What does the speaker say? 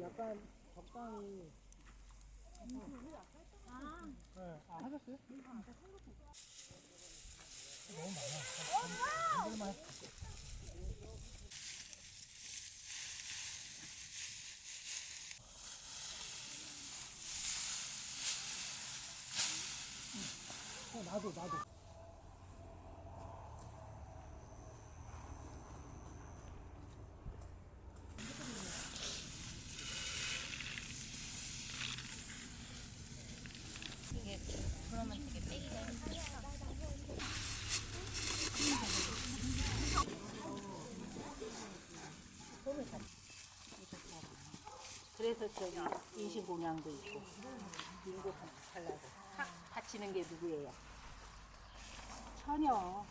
약간 적당히. 네. 아, 하셨어요? 너무 많아. 했어. 어, 나도, 나도. 그래서 저기 인신공양도 있고. 민국 하려고 탁 바치는 게 누구예요? 처녀